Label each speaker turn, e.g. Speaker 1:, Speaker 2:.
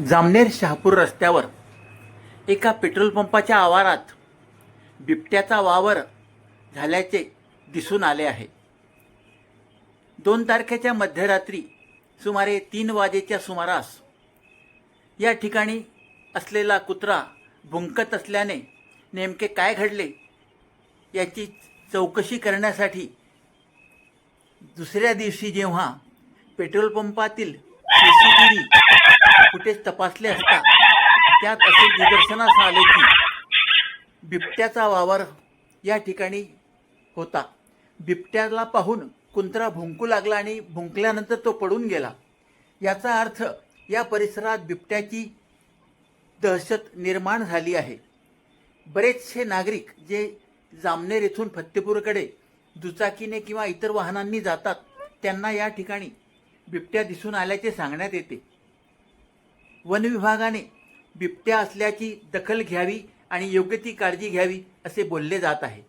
Speaker 1: जामनेर शहापूर रस्त्यावर एका पेट्रोल पंपाच्या आवारात बिबट्याचा वावर झाल्याचे दिसून आले आहे. दोन तारखेच्या मध्यरात्री सुमारे तीन वाजेच्या सुमारास या ठिकाणी असलेला कुत्रा भुंकत असल्याने नेमके काय घडले याची चौकशी करण्यासाठी दुसऱ्या दिवशी जेव्हा petrol पंपातील C C T V footage तपासले असता त्यात असे निदर्शनास आले की बिबट्याचा वावर या ठिकाणी होता. बिबट्याला पाहून कुंत्रा भुंकू लागला आणि भुंकल्यानंतर तो पडून गेला. याचा अर्थ या परिसरात बिबट्याची दहशत निर्माण झाली आहे. बरेचसे नागरिक जे जामनेर येथून फत्तेपूरकडे दुचाकीने किंवा इतर वाहनांनी जातात त्यांना या ठिकाणी बिबट्या दिसून आल्याचे सांगण्यात येते. वन विभागाने बिबट्या असल्याची दखल घ्यावी आणि योग्य ती काळजी घ्यावी असे बोलले जात आहे.